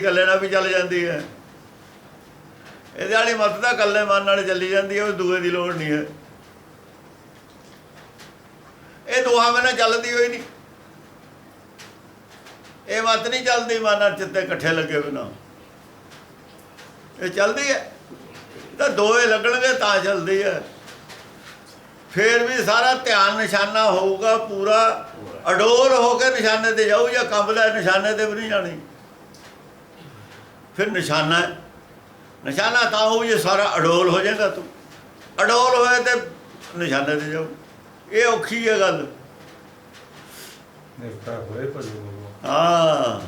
ਇਕੱਲੇ ਨਾਲ ਵੀ ਚੱਲ ਜਾਂਦੀ ਹੈ। ਇਹਦੇ ਵਾਲੀ ਮਤ ਤਾਂ ਇਕੱਲੇ ਮਨ ਨਾਲ ਚੱਲੀ ਜਾਂਦੀ ਹੈ, ਉਹ ਦੂਏ ਦੀ ਲੋੜ ਨਹੀਂ ਹੈ। ਇਹ ਦੋਹਾਂ ਬਿਨਾਂ ਚੱਲਦੀ ਹੋਈ ਨਹੀਂ। ਇਹ ਮਤ ਨਹੀਂ ਚੱਲਦੀ ਮਨ ਚਿੱਤੇ ਇਕੱਠੇ ਲੱਗੇ ਬਿਨਾਂ। ਇਹ ਚੱਲਦੀ ਹੈ। ਤਾਂ ਦੋਏ ਲੱਗਣਗੇ ਤਾਂ ਚੱਲਦੀ ਹੈ। ਫੇਰ ਵੀ ਸਾਰਾ ਧਿਆਨ ਨਿਸ਼ਾਨਾ ਹੋਊਗਾ, ਪੂਰਾ ਅਡੋਲ ਹੋ ਕੇ ਨਿਸ਼ਾਨੇ ਤੇ ਜਾਊ ਜਾਂ ਕੰਬਦਾ ਨਿਸ਼ਾਨੇ ਤੇ ਵੀ ਨਹੀਂ ਜਾਣੀ। ਫਿਰ ਨਿਸ਼ਾਨਾ ਹੈ। ਨਿਸ਼ਾਨਾ ਤਾਂ ਹੋਊ ਜੇ ਸਾਰਾ ਅਡੋਲ ਹੋ ਜਾਏਗਾ ਤੂੰ। ਅਡੋਲ ਹੋਏ ਤੇ ਨਿਸ਼ਾਨੇ ਤੇ ਜਾਊ। ਇਹ ਔਖੀ ਹੈ ਗੱਲ। ਨਿਰਭੈ ਹੋਏ ਭਜੋ ਹਾਂ।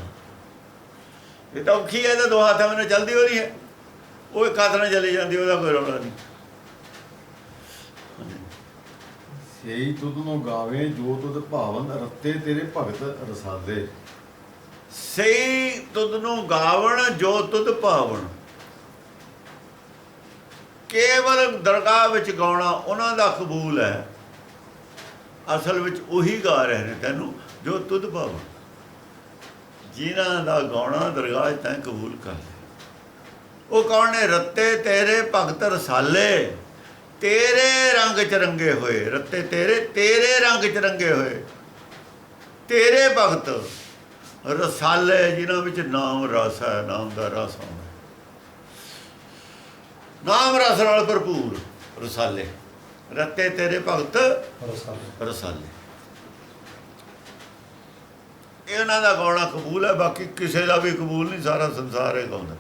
ਇਹ ਤਾਂ ਔਖੀ ਹੈ ਤੇ ਦੋ ਹੱਥਾਂ ਮੈਨੂੰ ਚਲਦੀ ਹੋ ਰਹੀ ਹੈ। ਉਹ ਇੱਕ ਹੱਥ ਨਾਲ ਚਲੀ ਜਾਂਦੀ ਉਹਦਾ ਕੋਈ ਰੌਲਾ ਨਹੀਂ। ਸੇਈ ਤੁਧ ਨੂੰ ਗਾਵੇ ਜੋ ਤੁਧ ਭਾਵਨ ਰੱਤੇ ਤੇਰੇ ਭਗਤ ਰਸਾਲੇ। ਸਹੀ ਤੁਧ ਨੂੰ ਗਾਵਣ, ਜੋ ਤੁਧ ਭਾਵਣ ਕੇਵਲ ਦਰਗਾਹ ਵਿੱਚ ਗਾਉਣਾ ਉਹਨਾਂ ਦਾ ਕਬੂਲ ਹੈ। ਅਸਲ ਵਿੱਚ ਉਹੀ ਗਾ ਰਹੇ ਨੇ ਤੈਨੂੰ, ਜੋ ਤੁਧ ਭਾਵਣ ਜਿਨ੍ਹਾਂ ਦਾ ਗਾਉਣਾ ਦਰਗਾਹ 'ਚ ਤੈਂ ਕਬੂਲ ਕਰ ਉਹ ਕੌਣ ਨੇ? ਰੱਤੇ ਤੇਰੇ ਭਗਤ ਰਸਾਲੇ। ਤੇਰੇ ਰੰਗ ਚ ਰੰਗੇ ਹੋਏ। ਰੱਤੇ ਤੇਰੇ ਤੇਰੇ ਰੰਗ ਚ ਰੰਗੇ ਹੋਏ। ਤੇਰੇ ਭਗਤ ਰਸਾਲੇ ਜਿਨ੍ਹਾਂ ਵਿੱਚ ਨਾਮ ਰਸ ਹੈ ਨਾਮ ਦਾ ਰਸ ਆਉਂਦਾ। ਨਾਮ ਰਸ ਨਾਲ ਭਰਪੂਰ ਰਸਾਲੇ। ਰੱਤੇ ਤੇਰੇ ਭਗਤ ਰਸਾਲੇ। ਇਹਨਾਂ ਦਾ ਗਾਉਣਾ ਕਬੂਲ ਹੈ ਬਾਕੀ ਕਿਸੇ ਦਾ ਵੀ ਕਬੂਲ ਨਹੀਂ ਸਾਰਾ ਸੰਸਾਰ ਇਹ ਗਾਉਂਦਾ।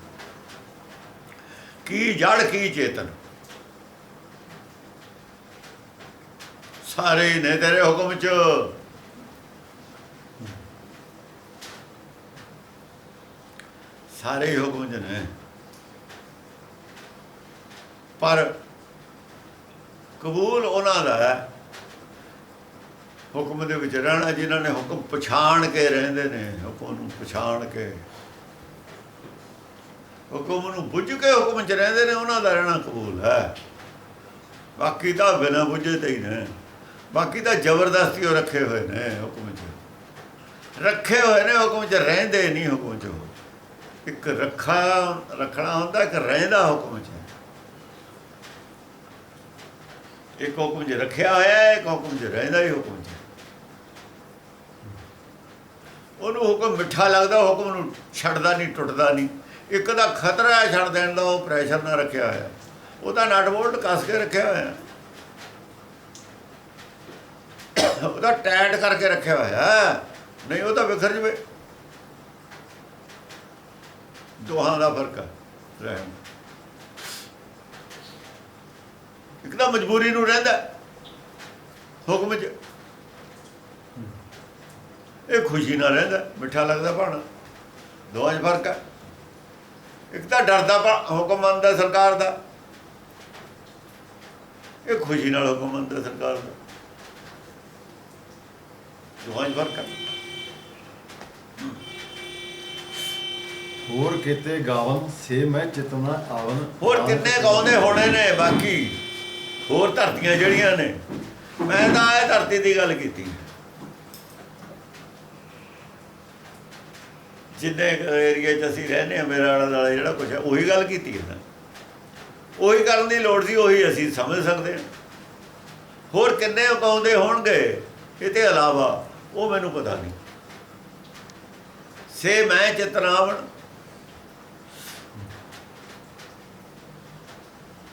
ਕੀ ਜੜ ਕੀ ਚੇਤਨ? ਸਾਰੇ ਨੇ ਤੇਰੇ ਹੁਕਮ ਚ ਸਾਰੇ ਹੀ ਹੁਕਮ ਚ ਨੇ। ਪਰ ਕਬੂਲ ਉਹਨਾਂ ਦਾ ਹੈ, ਹੁਕਮ ਦੇ ਵਿੱਚ ਰਹਿਣਾ, ਜਿਨ੍ਹਾਂ ਨੇ ਹੁਕਮ ਪਛਾਣ ਕੇ ਰਹਿੰਦੇ ਨੇ, ਹੁਕਮ ਨੂੰ ਪਛਾਣ ਕੇ। ਹੁਕਮ ਨੂੰ ਬੁੱਝ ਕੇ ਹੁਕਮ 'ਚ ਰਹਿੰਦੇ ਨੇ, ਉਹਨਾਂ ਦਾ ਰਹਿਣਾ ਕਬੂਲ ਹੈ। ਬਾਕੀ ਤਾਂ ਬਿਨਾਂ ਬੁੱਝੇ ਤੇ ਹੀ ਨੇ। ਬਾਕੀ ਤਾਂ ਜ਼ਬਰਦਸਤੀ ਉਹ ਰੱਖੇ ਹੋਏ ਨੇ ਹੁਕਮ 'ਚ। ਰੱਖੇ ਹੋਏ ਨੇ ਹੁਕਮ 'ਚ, ਰਹਿੰਦੇ ਨਹੀਂ ਹੁਕਮ 'ਚ ਉਹ। ਇੱਕ ਰੱਖਾ, ਰੱਖਣਾ ਹੁੰਦਾ, ਇੱਕ ਰਹਿੰਦਾ ਹੁਕਮ 'ਚ। ਇੱਕ ਹੁਕਮ 'ਚ ਰੱਖਿਆ ਹੋਇਆ ਹੈ, ਇੱਕ ਹੁਕਮ 'ਚ ਰਹਿੰਦਾ ਹੀ ਹੁਕਮ 'ਚ। ਉਹਨੂੰ ਹੁਕਮ ਮਿੱਠਾ ਲੱਗਦਾ, ਹੁਕਮ ਨੂੰ ਛੱਡਦਾ ਨਹੀਂ, ਟੁੱਟਦਾ ਨਹੀਂ। ਇੱਕ ਦਾ ਖਤਰਾ ਹੈ ਛੱਡ ਦੇਣ ਦਾ, ਉਹ ਪ੍ਰੈਸ਼ਰ ਨਾ ਰੱਖਿਆ ਹੋਇਆ। ਉਹਦਾ ਨਟ ਬੋਲਟ ਕੱਸ ਕੇ ਰੱਖਿਆ ਹੋਇਆ। ਉਹਦਾ ਟਾਈਟ ਕਰਕੇ ਰੱਖਿਆ ਹੋਇਆ। ਨਹੀਂ, ਉਹ ਤਾਂ ਵਿਖਰ ਜਵੇ। ਦੋਹਾਂ ਦਾ ਫ਼ਰਕ ਹੈ ਰਹਿਣ ਇੱਕ ਮਜਬੂਰੀ ਨੂੰ ਰਹਿੰਦਾ, ਹੁਕਮ 'ਚ। ਇਹ ਖੁਸ਼ੀ ਨਾਲ ਰਹਿੰਦਾ, ਮਿੱਠਾ ਲੱਗਦਾ ਭਾਣਾ। ਦੋਹਾਂ 'ਚ ਫ਼ਰਕ ਹੈ ਇੱਕ ਤਾਂ ਡਰਦਾ ਹੁਕਮ ਮੰਨਦਾ ਸਰਕਾਰ ਦਾ। ਇਹ ਖੁਸ਼ੀ ਨਾਲ ਹੁਕਮ ਮੰਨਦਾ ਸਰਕਾਰ ਦਾ। ਦੋਹਾਂ 'ਚ ਫ਼ਰਕ ਹੈ ਹੋਰ ਕਿਤੇ ਗਾਵਨ ਸੇ ਮੈਂ ਚਿਤਨਾ ਆਵਨ ਹੋਰ ਕਿੰਨੇ ਗਾਉਂਦੇ ਹੋਣੇ ਨੇ ਬਾਕੀ? ਹੋਰ ਧਰਤੀਆਂ ਜਿਹੜੀਆਂ ਨੇ। ਮੈਂ ਤਾਂ ਇਹ ਧਰਤੀ ਦੀ ਗੱਲ ਕੀਤੀ। ਜਿੰਨੇ ਏਰੀਆ 'ਚ ਅਸੀਂ ਰਹਿੰਦੇ ਆ ਮੇਰਾ ਆਲਾ ਦੁਆਲਾ ਜਿਹੜਾ ਕੁਝ ਹੈ ਉਹੀ ਗੱਲ ਕੀਤੀ ਹੈ ਉਹੀ ਕਰਨ ਦੀ ਲੋੜ ਸੀ ਉਹੀ ਅਸੀਂ ਸਮਝ ਸਕਦੇ ਹਾਂ। ਹੋਰ ਕਿੰਨੇ ਗਾਉਂਦੇ ਹੋਣਗੇ ਇਹਦੇ ਇਲਾਵਾ ਉਹ ਮੈਨੂੰ ਪਤਾ ਨਹੀਂ। ਸੇ ਮੈਂ ਚਿਤਨਾਵਣ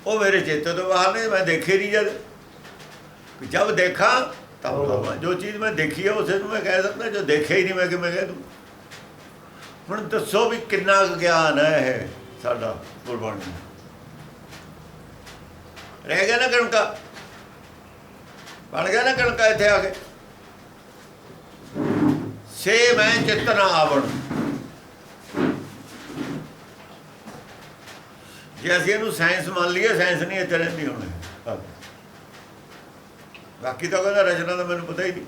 ਉਹ ਮੇਰੇ ਚੇਤੇ ਤੋਂ ਬਾਹਰ ਨੇ, ਮੈਂ ਦੇਖੇ ਨਹੀਂ ਜਦ। ਜਦ ਦੇਖਾਂ ਤਬ ਜੋ ਚੀਜ਼ ਮੈਂ ਦੇਖੀ ਹੈ ਉਸੇ ਨੂੰ ਮੈਂ ਕਹਿ ਸਕਦਾ, ਜੋ ਦੇਖਿਆ ਹੀ ਨਹੀਂ, ਮੈਂ ਕਿਵੇਂ ਕਹਿ ਦੂੰ? ਹੁਣ ਦੱਸੋ ਵੀ ਕਿੰਨਾ ਕੁ ਗਿਆਨ ਹੈ ਇਹ ਸਾਡਾ ਗੁਰਬਾਣੀ ਰਹਿ ਗਿਆ ਨਾ ਕਣਕਾ? ਬਣ ਗਿਆ ਨਾ ਕਣਕਾ ਇੱਥੇ ਆ ਕੇ? ਸੇ ਮੈਂ ਚਿਤਨਾ ਆਵਣ। ਜੇ ਅਸੀਂ ਇਹਨੂੰ ਸਾਇੰਸ ਮੰਨ ਲਈਏ, ਸਾਇੰਸ ਨਹੀਂ ਇੱਥੇ ਰਹਿੰਦੀ ਹੁਣ। ਬਾਕੀ ਤਾਂ ਕਹਿੰਦਾ ਰਚਨਾ ਦਾ ਮੈਨੂੰ ਪਤਾ ਹੀ ਨਹੀਂ।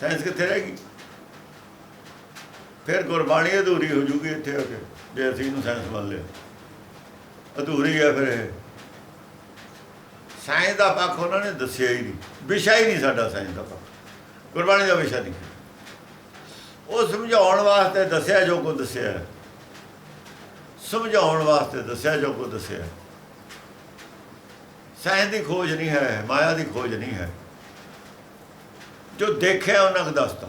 ਸਾਇੰਸ ਕਿੱਥੇ ਰਹੇਗੀ ਫਿਰ ਗੁਰਬਾਣੀ ਅਧੂਰੀ ਹੋ ਜੂਗੀ ਇੱਥੇ ਆ ਕੇ, ਜੇ ਅਸੀਂ ਇਹਨੂੰ ਸਾਇੰਸ ਮੰਨ ਲਿਆ ਅਧੂਰੀ ਹੈ ਫਿਰ ਇਹ। ਸਾਇੰਸ ਦਾ ਪੱਖ ਉਹਨਾਂ ਨੇ ਦੱਸਿਆ ਹੀ ਨਹੀਂ। ਵਿਸ਼ਾ ਹੀ ਨਹੀਂ ਸਾਡਾ ਸਾਇੰਸ ਦਾ ਪੱਖ। ਗੁਰਬਾਣੀ ਦਾ ਵਿਸ਼ਾ ਨਹੀਂ। ਉਹ ਸਮਝਾਉਣ ਵਾਸਤੇ ਦੱਸਿਆ ਜੋ ਕੋ ਦੱਸਿਆ। ਸਮਝਾਉਣ ਵਾਸਤੇ ਦੱਸਿਆ, ਜੋ ਕੋ ਦੱਸਿਆ। ਸਾਇੰਸ ਦੀ ਖੋਜ ਨਹੀਂ ਹੈ, ਮਾਇਆ ਦੀ ਖੋਜ ਨਹੀਂ ਹੈ। ਜੋ ਦੇਖਿਆ, ਉਹਨਾਂ ਨੂੰ ਦੱਸਤਾ।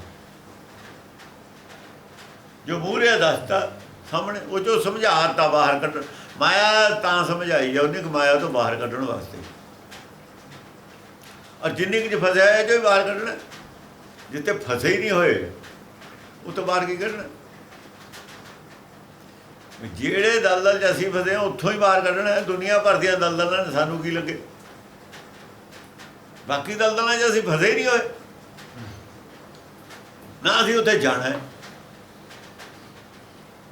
ਜੋ ਮੂਹਰੇ ਦੱਸਤਾ, ਸਾਹਮਣੇ, ਉਹ ਜੋ ਸਮਝਾਤਾ ਬਾਹਰ ਕੱਢ, ਮਾਇਆ ਤਾਂ ਸਮਝਾਈ ਜਾ ਉਹਨੇ ਕਿ ਮਾਇਆ ਤੋਂ ਬਾਹਰ ਕੱਢਣ ਵਾਸਤੇ। ਔਰ ਜਿੰਨੀ ਕੁ ਫਸਿਆ ਹੈ ਜੋ ਹੀ ਬਾਹਰ ਕੱਢਣਾ। ਜਿੱਤੇ ਫਸੇ ਹੀ ਨਹੀਂ ਹੋਏ, ਉਹ ਤੋਂ ਬਾਹਰ ਕੀ ਕੱਢਣਾ? ਜਿਹੜੇ ਦਲਦਲ 'ਚ ਅਸੀਂ ਫਸੇ ਉੱਥੋਂ ਹੀ ਬਾਹਰ ਕੱਢਣਾ ਹੈ। ਦੁਨੀਆ ਭਰ ਦੀਆਂ ਦਲਦਲਾਂ ਨੇ ਸਾਨੂੰ ਕੀ ਲੱਗੇ? ਬਾਕੀ ਦਲਦਲਾਂ 'ਚ ਅਸੀਂ ਫਸੇ ਹੀ ਨਹੀਂ ਹੋਏ। ਨਾ ਅਸੀਂ ਉੱਥੇ ਜਾਣਾ ਹੈ।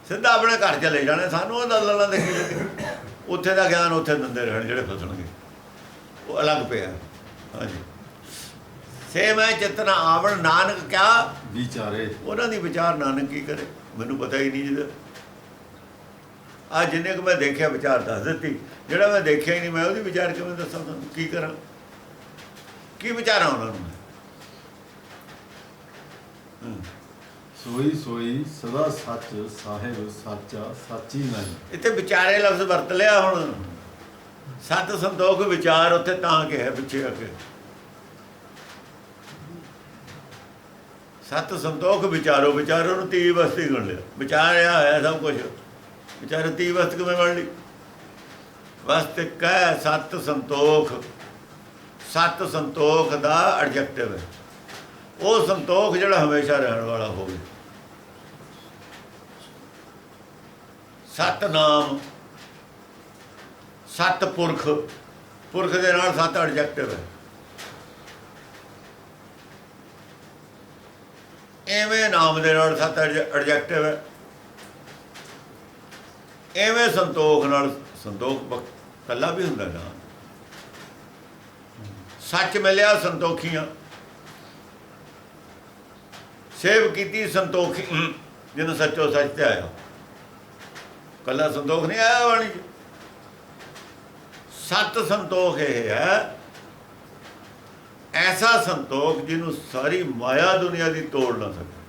ਸਿੱਧਾ ਆਪਣੇ ਘਰ ਚਲੇ ਜਾਣਾ ਸਾਨੂੰ ਉਹ ਦਲਦਲਾਂ ਦੇ ਕੀ ਲੱਗੇ? ਉੱਥੇ ਦਾ ਗਿਆਨ ਉੱਥੇ ਦਿੰਦੇ ਰਹਿਣ ਜਿਹੜੇ ਫਸਣਗੇ। ਉਹ ਅਲੱਗ ਪਿਆ ਹਾਂਜੀ। ਸੇ ਮੈਂ ਚਿਤਨਾ ਆਵਣ ਨਾਨਕ ਕਿਆ? ਵਿਚਾਰੇ। ਉਹਨਾਂ ਦੀ ਵਿਚਾਰ ਨਾਨਕ ਕੀ ਕਰੇ? ਮੈਨੂੰ ਪਤਾ ਹੀ ਨਹੀਂ ਜਿਹਦਾ। ਆ ਜਿੰਨੇ ਕੁ ਮੈਂ ਦੇਖਿਆ ਵਿਚਾਰ ਦੱਸ ਦਿੱਤੀ ਜਿਹੜਾ ਮੈਂ ਦੇਖਿਆ ਹੀ ਨਹੀਂ ਮੈਂ ਉਹਦੀ ਵਿਚਾਰ ਕਿਵੇਂ ਦੱਸਾਂ ਤੁਹਾਨੂੰ ਕੀ ਕਰਾਂ? ਕੀ ਵਿਚਾਰਾਂ ਉਹਨਾਂ ਨੂੰ? ਹੂੰ। ਸੋਈ ਸੋਈ ਸਦਾ ਸੱਚ ਸਾਹਿਬ ਸਾਚਾ ਸਾਚੀ ਨਹੀਂ। ਇੱਥੇ ਵਿਚਾਰੇ ਲਫ਼ਜ਼ ਵਰਤ ਲਿਆ ਹੁਣ। ਸਤ ਸੰਤੋਖ ਵਿਚਾਰ ਉੱਥੇ ਤਾਂ ਕਿ ਹੈ ਪਿੱਛੇ ਅੱਗੇ ਸਤ ਸੰਤੋਖ ਵਿਚਾਰੋ ਵਿਚਾਰੋ ਨੂੰ ਤੀ ਵਸਤੀ ਗਣ ਲਿਆ। ਵਿਚਾਰਿਆ ਹੋਇਆ ਸਭ ਕੁਝ ਵਿਚਾਰੇ ਤੀ ਵਸਤ ਕਿਵੇਂ ਬਣ ਲਈ। ਵਸਤ ਕਹਿ ਸਤ ਸੰਤੋਖ। ਸਤ ਸੰਤੋਖ ਦਾ ਐਡਜੈਕਟਿਵ ਹੈ। ਉਹ ਸੰਤੋਖ ਜਿਹੜਾ ਹਮੇਸ਼ਾ ਰਹਿਣ ਵਾਲਾ ਹੋਵੇ। ਸਤ ਨਾਮ। ਸਤ ਪੁਰਖ। ਪੁਰਖ ਦੇ ਨਾਲ ਸਤ ਐਡਜੈਕਟਿਵ ਹੈ। ਐਵੇਂ ਨਾਮ ਦੇ ਨਾਲ ਸਤ ਐਡਜੈਕਟਿਵ ਹੈ। ਐਵੇਂ ਸੰਤੋਖ ਨਾਲ, ਸੰਤੋਖ ਬਕ- ਕੱਲਾ ਵੀ ਹੁੰਦਾ ਨਾ। ਸੱਚ ਮਿਲਿਆ ਸੰਤੋਖੀਆਂ। ਸੇਵ ਕੀਤੀ ਸੰਤੋਖੀ ਜਿਹਨੂੰ ਸੱਚੋ ਸੱਚ ਤੇ ਆਇਆ। ਕੱਲਾ ਸੰਤੋਖ ਨਹੀਂ ਆਇਆ ਬਾਣੀ 'ਚ। ਸਤ ਸੰਤੋਖ ਇਹ ਹੈ। ਐਸਾ ਸੰਤੋਖ ਜਿਹਨੂੰ ਸਾਰੀ ਮਾਇਆ ਦੁਨੀਆ ਦੀ ਤੋੜ ਨਾ ਸਕੇ।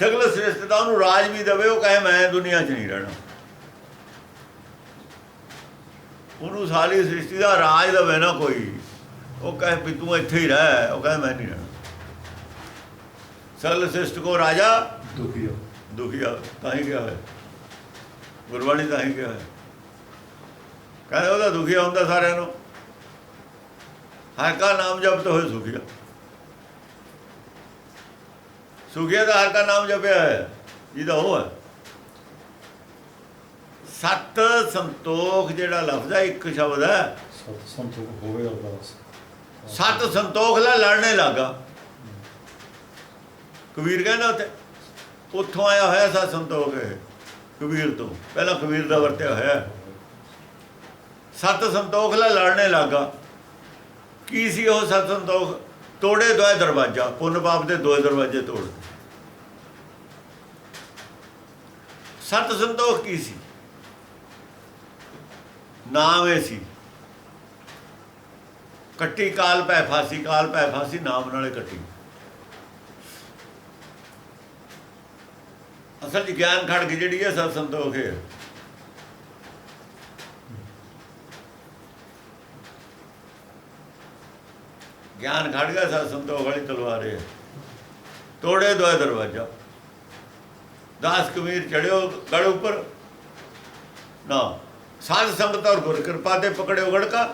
ਸਗਲ ਸ੍ਰੇਸ਼ਟਤਾ ਉਹਨੂੰ ਰਾਜ ਵੀ ਦਵੇ ਉਹ ਕਹੇ ਮੈਂ ਦੁਨੀਆ 'ਚ ਨਹੀਂ ਰਹਿਣਾ। ਉਹਨੂੰ ਸਾਰੀ ਸ੍ਰਿਸ਼ਟੀ ਦਾ ਰਾਜ ਦਵੇ ਨਾ ਕੋਈ। ਉਹ ਕਹੇ ਵੀ ਤੂੰ ਇੱਥੇ ਹੀ ਰਹਿ ਉਹ ਕਹੇ ਮੈਂ ਨਹੀਂ ਰਹਿਣਾ। ਸਗਲ ਸ੍ਰਿਸ਼ਟ ਕੋ ਰਾਜਾ ਦੁਖੀ ਹੋ। ਦੁਖੀਆ ਤਾਂ ਹੀ ਕਿਹਾ ਹੈ ਗੁਰਬਾਣੀ ਤਾਂ ਹੀ ਕਿਹਾ ਹੈ ਕਹਿੰਦੇ ਉਹਦਾ ਦੁਖੀਆ ਹੁੰਦਾ ਸਾਰਿਆਂ ਨੂੰ। ਹਰ ਕਾ ਨਾਮ ਜਪਤ ਹੋਏ ਸੁਖੀਆ ਸੁਖੀਆ ਦਾ ਨਾਮ ਜਪਿਆ ਹੈ ਜਿਹਦਾ ਉਹ ਹੈ। ਸਤ ਸੰਤੋਖ ਜਿਹੜਾ ਲਫ਼ਜ਼ ਹੈ ਇੱਕ ਸ਼ਬਦ ਹੈ। ਸਤ ਸੰਤੋਖ ਹੋਵੇ ਅਰਦਾਸ ਸਤ ਸੰਤੋਖ ਲੈ ਲੜਨੇ ਲੱਗਾ। ਕਬੀਰ ਕਹਿੰਦਾ ਉੱਥੇ ਉੱਥੋਂ ਆਇਆ ਹੋਇਆ ਸਤ ਸੰਤੋਖ ਇਹ ਕਬੀਰ ਤੋਂ। ਪਹਿਲਾਂ ਕਬੀਰ ਦਾ ਵਰਤਿਆ ਹੋਇਆ। ਹੈ। ਸਤ ਸੰਤੋਖ ਲੈ ਲੜਨੇ ਲੱਗਾ। ਕੀ ਸੀ ਉਹ ਸਤ ਸੰਤੋਖ? ਤੋੜੇ ਦੋਏ ਦਰਵਾਜ਼ਾ, ਪੁੰਨ ਪਾਪ ਦੇ ਦੋਏ ਦਰਵਾਜ਼ੇ ਤੋੜ ਸਤ ਸੰਤੋਖ ਕੀ ਸੀ? ਨਾਮ ਇਹ ਸੀ। ਕੱਟੀ ਕਾਲ ਪੈ ਫਾਸੀ, ਕਾਲ ਪੈ ਫਾਸੀ, ਨਾਮ ਨਾਲੇ ਕੱਟੀ। ਅਸਲ 'ਚ ਗਿਆਨ ਖੜਕ ਜਿਹੜੀ ਹੈ ਸਤ ਸੰਤੋਖ ਹੈ ਗਿਆਨ ਖੜ ਗਿਆ ਸਤ ਸੰਤੋਖ ਵਾਲੀ ਤਲਵਾਰ ਹੈ ਤੋੜੇ ਦੋਏ ਦਰਵਾਜ਼ਾ। ਦਾਸ ਕਬੀਰ ਚੜਿਓ, ਗੜ ਉੱਪਰ। ਨਾ, ਸਾਧ ਸੰਗਤ ਔਰ ਗੁਰ ਕਿਰਪਾ ਤੇ ਪਕੜਿਓ ਗੜਕਾ